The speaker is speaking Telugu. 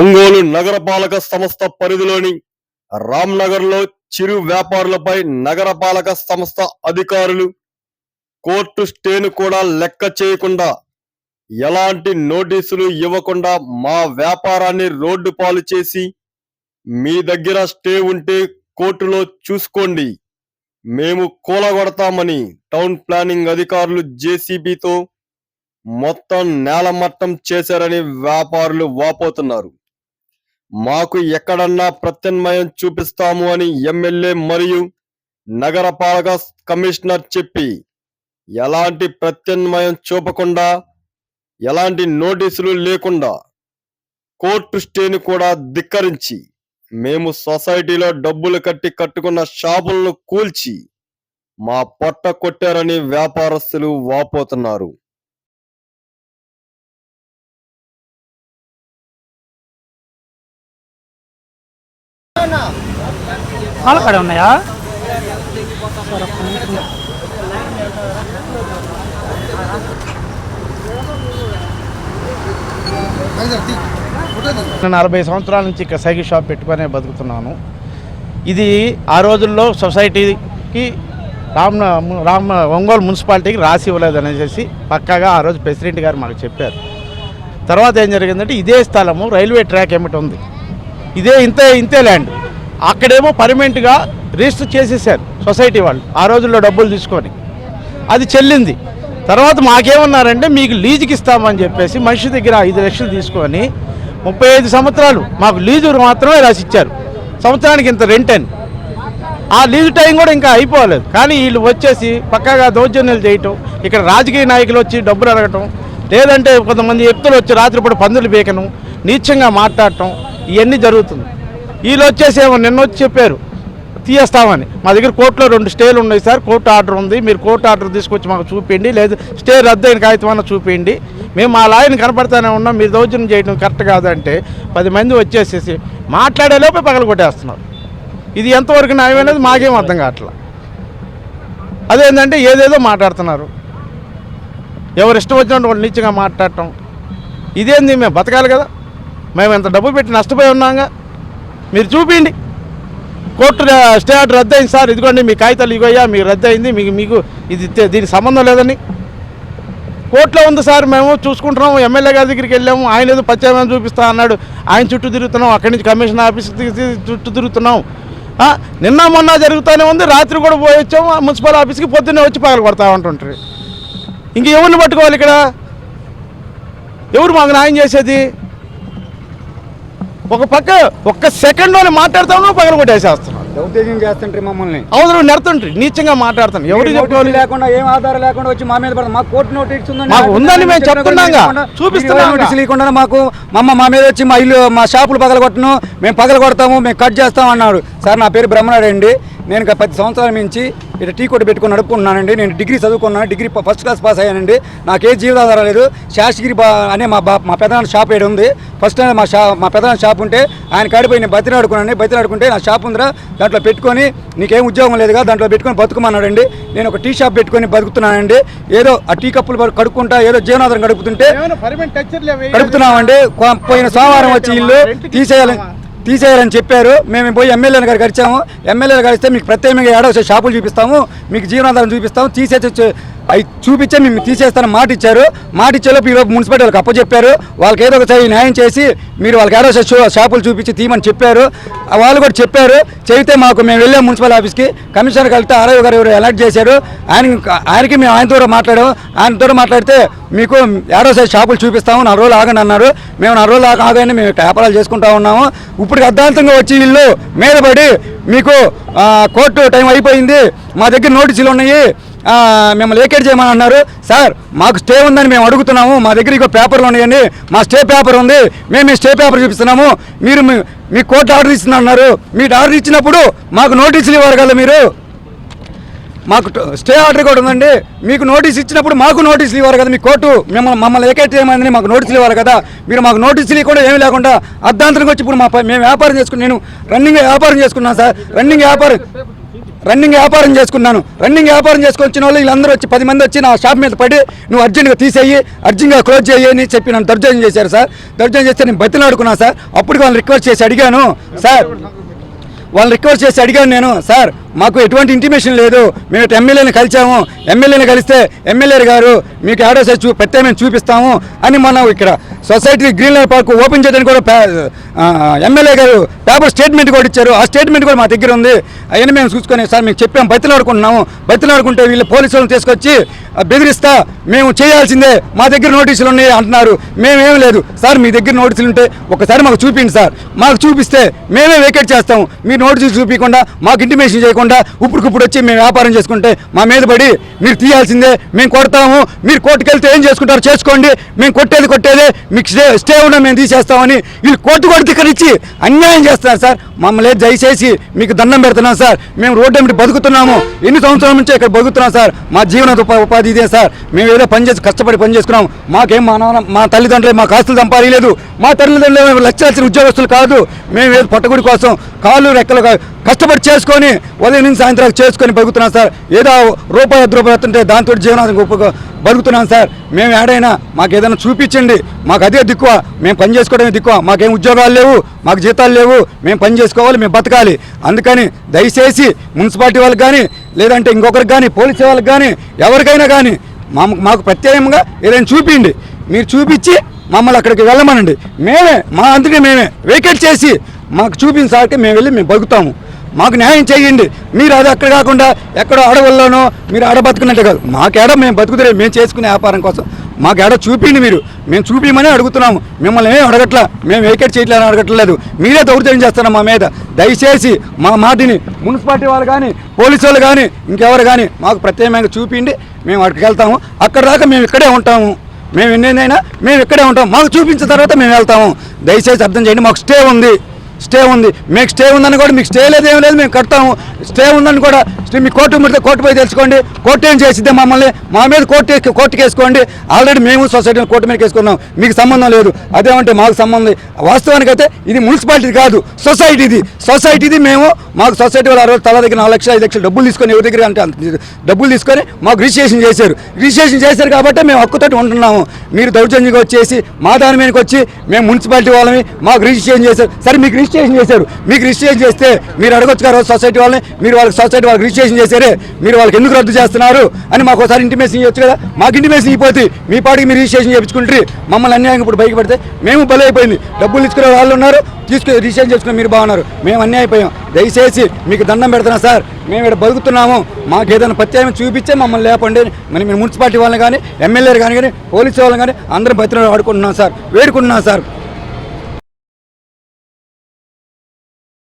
ఒంగోలు నగరపాలక సంస్థ పరిధిలోని రామ్నగర్లో చిరు వ్యాపారులపై నగరపాలక సంస్థ అధికారులు కోర్టు స్టేను కూడా లెక్క చేయకుండా ఎలాంటి నోటీసులు ఇవ్వకుండా మా వ్యాపారాన్ని రోడ్డు పాలు చేసి మీ దగ్గర స్టే ఉంటే కోర్టులో చూసుకోండి. మేము కూలగొడతామని టౌన్ ప్లానింగ్ అధికారులు జేసీబీతో మొత్తం నేలమట్టం చేశారని వ్యాపారులు వాపోతున్నారు. మాకు ఎక్కడన్నా ప్రత్యామ్నాయం చూపిస్తాము అని ఎమ్మెల్యే మరియు నగరపాలక కమిషనర్ చెప్పి ఎలాంటి ప్రత్యామ్నాయం చూపకుండా ఎలాంటి నోటీసులు లేకుండా కోర్టు స్టేని కూడా ధిక్కరించి మేము సొసైటీలో డబ్బులు కట్టి కట్టుకున్న షాపులను కూల్చి మా పొట్ట కొట్టారని వ్యాపారస్తులు వాపోతున్నారు. పాలకాడ ఉన్నాయా? నేను నలభై సంవత్సరాల నుంచి ఇక్కడ సైకిల్ షాప్ పెట్టుకునే బతుకుతున్నాను. ఇది ఆ రోజుల్లో సొసైటీకి రామ్ రామ్ ఒంగోలు మున్సిపాలిటీకి రాసి ఇవ్వలేదు అనేసి పక్కాగా ఆ రోజు ప్రెసిడెంట్ గారు మాకు చెప్పారు. తర్వాత ఏం జరిగిందంటే ఇదే స్థలము రైల్వే ట్రాక్ ఏమిటి ఉంది? ఇదే ఇంతే ఇంతే ల్యాండ్. అక్కడేమో పర్మనెంట్గా రిజిస్టర్ చేసేసారు సొసైటీ వాళ్ళు ఆ రోజుల్లో డబ్బులు తీసుకొని. అది చెల్లింది. తర్వాత మాకేమన్నారంటే మీకు లీజుకి ఇస్తామని చెప్పేసి మనిషి దగ్గర ఐదు లక్షలు తీసుకొని ముప్పై ఐదు సంవత్సరాలు మాకు లీజు మాత్రమే రాసి ఇచ్చారు. సంవత్సరానికి ఇంత రెంట్ అని. ఆ లీజు టైం కూడా ఇంకా అయిపోలేదు. కానీ వీళ్ళు వచ్చేసి పక్కాగా దౌర్జన్యాలు చేయటం ఇక్కడ రాజకీయ నాయకులు వచ్చి డబ్బులు అడగటం లేదంటే కొంతమంది వ్యక్తులు వచ్చి రాత్రిపూట పందులు బీకడం నీచంగా మాట్లాడటం ఇవన్నీ జరుగుతుంది. వీళ్ళు వచ్చేసి ఏమో నిన్న వచ్చి చెప్పారు. తీయేస్తామని. మా దగ్గర కోర్టులో రెండు స్టేలు ఉన్నాయి సార్. కోర్టు ఆర్డర్ ఉంది. మీరు కోర్టు ఆర్డర్ తీసుకొచ్చి మాకు చూపించండి లేదు స్టే రద్దయిన కాగితం అన్న చూపించండి మేము మా లాయర్ని కనపడతానే ఉన్నాం. మీరు దౌర్జన్యం చేయడం కరెక్ట్ కాదంటే పది మంది వచ్చేసేసి మాట్లాడే లోపే పగల కొట్టేస్తున్నారు. ఇది ఎంతవరకు న్యాయమైనది అనేది మాకేం అర్థం కావట్లా. అదేంటంటే ఏదేదో మాట్లాడుతున్నారు. ఎవరు ఇష్టం వచ్చినట్టు వాళ్ళు నీచంగా మాట్లాడటం. ఇదేంది? మేము బతకాలి కదా. మేము ఎంత డబ్బు పెట్టి నష్టపోయి ఉన్నాగా? మీరు చూపించండి కోర్టు స్టే ఆర్డర్ రద్దయింది సార్. ఇదిగోండి మీ కాగితాలు ఇగోయ్యా మీకు రద్దయింది మీకు మీకు ఇది దీనికి సంబంధం లేదని. కోర్టులో ఉంది సార్ మేము చూసుకుంటున్నాము. ఎమ్మెల్యే గారి దగ్గరికి వెళ్ళాము. ఆయన ఏదో పచ్చామని చూపిస్తా అన్నాడు. ఆయన చుట్టూ తిరుగుతున్నాం. అక్కడి నుంచి కమిషన్ ఆఫీస్ చుట్టూ తిరుగుతున్నాం. నిన్న మొన్న జరుగుతూనే ఉంది. రాత్రి కూడా పోయి వచ్చాము. మున్సిపల్ ఆఫీస్కి పొద్దున్నే వచ్చి పగల కొడతా ఉంటుంటారు ఇంక ఎవరిని పట్టుకోవాలి ఇక్కడ? ఎవరు మాకు న్యాయం చేసేది? ఒక పక్క ఒక్క సెకండ్లోనే మాట్లాడుతాము పగల కొట్టేసేస్తున్నాం దౌర్జన్యం చేస్తుంటారు మమ్మల్ని. అవసరం నెడుతుంటారు నీచంగా మాట్లాడుతాను. ఎవరు లేకుండా ఏం ఆధారం లేకుండా వచ్చి మా మీద మాకు కోర్టు నోటీస్ ఉందండి మాకు ఉందని మేము. లేకుండా, నోటీసులు ఇవ్వకుండా మాకు మమ్మ మా మీద వచ్చి మా ఇల్లు మా షాపులు పగల కొట్టను మేము పగల కొడతాము మేము కట్ చేస్తాం అన్నాడు. సార్ నా పేరు బ్రహ్మనాయుడు అండి. నేను పది సంవత్సరాల నుంచి ఇక్కడ టీ కొట్టు పెట్టుకుని నడుపుకున్నానండి నేను డిగ్రీ చదువుకున్నాను. డిగ్రీ ఫస్ట్ క్లాస్ పాస్ అయ్యానండి. నాకే జీవితాధారం లేదు. శాస్త్రిగిరి బా అనే మా బా మా పెదనాన్న షాప్ ఏడు ఉంది. ఫస్ట్ మా షా మా పెదనాన్న షాప్ ఉంటే ఆయన కాడిపోయి నేను బతినాడుకున్నాను బతినాడుకుంటే నా షాప్ ఉందిరా. దాంట్లో పెట్టుకొని నీకేం ఉద్యోగం లేదుగా దాంట్లో పెట్టుకొని బతుకుమన్నాడండి. నేను ఒక టీ షాప్ పెట్టుకొని బతుకుతున్నానండి. ఏదో ఆ టీ కప్పులు కడుక్కుంటా ఏదో జీవనాధారం గడుపుతుంటే గడుపుతున్నామండి పోయిన సోమవారం వచ్చి ఇల్లు తీసేయాలని తీసేయాలని చెప్పారు. మేము పోయి ఎమ్మెల్యేని గారు గడిచాము. ఎమ్మెల్యేలు గడిస్తే మీకు ప్రత్యేకంగా ఏడవ షాపులు చూపిస్తాము. మీకు జీవనాధారం చూపిస్తాము. తీసేసి అవి చూపించే మేము తీసేస్తాను మాట ఇచ్చారు. మాట ఇచ్చేలోపు ఈరోజు మున్సిపాలిటీ వాళ్ళకి అప్పచెప్పారు. వాళ్ళకి ఏదో ఒకసారి న్యాయం చేసి మీరు వాళ్ళకి ఏదో షాపులు చూపించి తీయమని చెప్పారు. వాళ్ళు కూడా చెప్పారు. చెబితే మాకు మేము వెళ్ళాం మున్సిపల్ ఆఫీస్కి. కమిషనర్ కలిగితే ఆర్ఐ గారు ఎవరు అలర్ట్ చేశారు. ఆయన ఆయనకి మేము ఆయన ఆయనతో మాట్లాడాము. ద్వారా మాట్లాడితే మీకు ఏడో సైజ్ షాపులు చూపిస్తాము. నా రోజులు ఆగండి అన్నారు. మేము నా రోజులు ఆగండి మేము వ్యాపారాలు చేసుకుంటా ఉన్నాము. ఇప్పుడు అర్ధాంతంగా వచ్చి ఇల్లు మీద మీకు కోర్టు టైం అయిపోయింది. మా దగ్గర నోటీసులు ఉన్నాయి. మిమ్మల్ని ఏకేట్ చేయమని అన్నారు? సార్ మాకు స్టే ఉందని మేము అడుగుతున్నాము. మా దగ్గర ఇంకో పేపర్లు ఉన్నాయండి. మా స్టే పేపర్ ఉంది. మేము మీ స్టే పేపర్ చూపిస్తున్నాము. మీరు మీ- కోర్టు ఆర్డర్ అన్నారు. మీరు ఆర్డర్ ఇచ్చినప్పుడు మాకు నోటీసులు ఇవ్వరు కదా మీరు? మాకు స్టే ఆర్డర్ కూడా ఉందండి. మీకు నోటీస్ ఇచ్చినప్పుడు మాకు నోటీసులు ఇవ్వాలి కదా మీ కోర్టు? మిమ్మల్ని మమ్మల్ని ఏకైతే ఏమైందని మాకు నోటీసులు ఇవ్వాలి కదా? మీరు మాకు నోటీసులు కూడా ఏమి లేకుండా అర్ధాంతరంగా వచ్చి ఇప్పుడు మా మేము వ్యాపారం చేసుకుని నేను రన్నింగ్ వ్యాపారం చేసుకున్నాను సార్. రన్నింగ్ వ్యాపారం రన్నింగ్ వ్యాపారం చేసుకున్నాను. రన్నింగ్ వ్యాపారం చేసుకొని వచ్చిన వాళ్ళు వీళ్ళందరూ వచ్చి పది మంది వచ్చి నా షాప్ మీద పడి నువ్వు అర్జెంట్గా తీసేయి అర్జెంట్గా క్లోజ్ చేయి అని చెప్పి నన్ను దర్జనం చేశారు సార్. దర్జనం చేస్తే నేను బతిలాడుకున్నాను సార్. అప్పుడు వాళ్ళని రిక్వెస్ట్ చేసి అడిగాను సార్. వాళ్ళని రిక్వెస్ట్ చేసి అడిగాను నేను సార్. మాకు ఎటువంటి ఇంటిమేషన్ లేదు. మేము ఎమ్మెల్యేని కలిసాము ఎమ్మెల్యేని కలిస్తే ఎమ్మెల్యే గారు మీకు ఆడో సైజ్ చూ ప్రత్యేకమైన చూపిస్తాము అని మనం ఇక్కడ society green line park open చేయడానికి కూడా ఎమ్మెల్యే గారు పేపర్ స్టేట్మెంట్ కూడా ఇచ్చారు. ఆ స్టేట్మెంట్ కూడా మా దగ్గర ఉంది. అవన్నీ మేము చూసుకొని సార్ మీకు చెప్పాము బతిలాడుకుంటున్నాము. బతిలాడుకుంటే వీళ్ళు పోలీసులను తీసుకొచ్చి బెదిరిస్తా. మేము చేయాల్సిందే. మా దగ్గర నోటీసులు ఉన్నాయి అంటున్నారు. మేమేం లేదు. సార్ మీ దగ్గర నోటీసులు ఉంటే ఒకసారి మాకు చూపించండి సార్. మాకు చూపిస్తే మేమే వేకెట్ చేస్తాము. మీరు నోటీసులు చూపించకుండా మాకు ఇంటిమేషన్ చేయకుండా ఇప్పుడుకిప్పుడు వచ్చి మేము వ్యాపారం చేసుకుంటే మా మీద పడి మీరు తీయాల్సిందే మేము కొడతాము మీరు కోర్టుకెళ్తే ఏం చేసుకుంటారు చేసుకోండి మేము కొట్టేది కొట్టేదే మీకు స్టే స్టే ఉన్నా మేము తీసేస్తామని వీళ్ళు కోర్టు దిక్కలు ఇచ్చి అన్యాయం చేస్తున్నారు సార్. మమ్మల్ని దయచేసి మీకు దండం పెడుతున్నాం సార్. మేము రోడ్డు ఏమిటి బతుకుతున్నాము. ఎన్ని సంవత్సరాల నుంచి ఇక్కడ బతుకుతున్నాం సార్. మా జీవన ఉపాధి ఇదే సార్. మేము ఏదో పనిచేసి కష్టపడి పని చేసుకున్నాం మాకేం మా నాన్న మా తల్లిదండ్రులు మాకు ఆస్తులు సంపాదించలేదు. మా తల్లిదండ్రులు ఏమో లక్ష లక్షల ఉద్యోగస్తులు కాదు. మేము ఏదో పట్టగుడి కోసం కాళ్ళు రెక్కలు కష్టపడి చేసుకొని ఉదయం నుంచి సాయంత్రం చేసుకొని బతుకుతున్నాం సార్. ఏదో రూపాయి అర్ధ రూపాయలు వస్తుంటే దాంతో జీవనానికి ఉప బతుకుతున్నాం సార్. మేము ఏడైనా మాకు ఏదైనా చూపించండి. మాకు అదే దిక్కువ. మేము పని చేసుకోవడమే దిక్కువ. మాకేం ఉద్యోగాలు లేవు మాకు జీతాలు లేవు. మేము పని చేసుకోవాలి మేము బతకాలి. అందుకని దయచేసి మున్సిపాలిటీ వాళ్ళకి కానీ లేదంటే ఇంకొకరికి కానీ పోలీసు వాళ్ళకి కానీ ఎవరికైనా కానీ మాకు మాకు ప్రత్యేకంగా ఏదైనా చూపించండి. మీరు చూపించి మమ్మల్ని అక్కడికి వెళ్ళమనండి. మేమే మా అందుకే మేమే. వెహికల్ చేసి మాకు చూపించాలంటే మేము వెళ్ళి మేము బతుకుతాము. మాకు న్యాయం చేయండి. మీరు అది అక్కడ కాకుండా ఎక్కడో అడవుల్లోనో మీరు ఆడ బతుకున్నట్టు కాదు. మాకేడ మేము బతుకుతే మేము చేసుకునే వ్యాపారం కోసం. మాకేడ చూపిండి మీరు. మేము చూపించమని అడుగుతున్నాము. మిమ్మల్ని ఏం అడగట్లా. మేము వేకెట్ చేయట్లేదని అడగట్లేదు. మీరే దౌర్జన్యం చేస్తున్నాం మా మీద. దయచేసి మా మాటిని మున్సిపాలిటీ వాళ్ళు కానీ పోలీసు వాళ్ళు కానీ ఇంకెవరు కానీ మాకు ప్రత్యేకంగా చూపిండి మేము అక్కడికి వెళ్తాము. అక్కడ దాకా మేము ఇక్కడే ఉంటాము. మేము ఎన్నైనా మేము ఇక్కడే ఉంటాం మాకు చూపించిన తర్వాత మేము వెళ్తాము. దయచేసి అర్థం చేయండి. మాకు స్టే ఉంది. స్టే ఉంది. మీకు స్టే ఉందని కూడా మీకు స్టే లేదు ఏం లేదు మేము కడతాము. స్టే ఉందని కూడా మీ కోర్టు ముడితే కోర్టు పోయి తెలుసుకోండి. కోర్టు ఏం చేసిద్దే మమ్మల్ని మా మీద కోర్టు ఎక్కి- కోర్టుకి వేసుకోండి. ఆల్రెడీ మేము సొసైటీ కోర్టు మీద వేసుకున్నాం. మీకు సంబంధం లేదు. అదేమంటే మాకు సంబంధం వాస్తవానికైతే వాస్తవానికి అయితే ఇది మున్సిపాలిటీ కాదు సొసైటీది. సొసైటీది మేము మాకు సొసైటీ వాళ్ళు అరవై తల దగ్గర నాలుగు లక్షలు ఐదు లక్షలు డబ్బులు తీసుకొని ఎవరి దగ్గర అంటే డబ్బులు తీసుకొని మాకు రిజిస్ట్రేషన్ చేశారు. రిజిస్ట్రేషన్ చేశారు కాబట్టి మేము హక్కుతోటి ఉంటున్నాము. మీరు దౌర్జన్యంగా వచ్చేసి మా దాని మీదకి వచ్చి మేము మున్సిపాలిటీ వాళ్ళని మాకు రిజిస్ట్రేషన్ చేశారు. సరే మీకు రిజిస్ట్రేషన్ చేశారు. మీకు రిజిస్ట్రేషన్ చేస్తే మీరు అడగొచ్చు కదా సొసైటీ వాళ్ళని మీరు వాళ్ళకి సొసైటీ వాళ్ళకి రిజిస్ట్రేషన్ చేశారే మీరు వాళ్ళకి ఎందుకు రద్దు చేస్తున్నారు అని మాకు ఒకసారి ఇంటిమేషన్ ఇవ్వచ్చు కదా? మాకు ఇంటిమేషన్ ఇవ్వపోతే మీ పాటికి మీరు రిజిస్ట్రేషన్ చేయించుకుంటారు. మమ్మల్ని అన్యాయం ఇప్పుడు బయట మేము మేము బలైపోయింది. డబ్బులు ఇచ్చుకునే వాళ్ళు ఉన్నారు తీసుకుని రిజిస్ట్రేషన్ చేసుకుని మీరు బాగున్నారు. మేము అన్నీ అయిపోయాం. దయచేసి మీకు దండం పెడుతున్నాం సార్. మేము ఇక్కడ బతుకుతున్నాము. మాకు ఏదైనా ప్రత్యేకం చూపించే మమ్మల్ని లేపండి. మరి మీరు మున్సిపాలిటీ వాళ్ళని కానీ ఎమ్మెల్యేలు కానీ కానీ పోలీసు వాళ్ళని కానీ అందరూ బతిలో ఆడుకుంటున్నాం సార్. వేడుకుంటున్నాం సార్.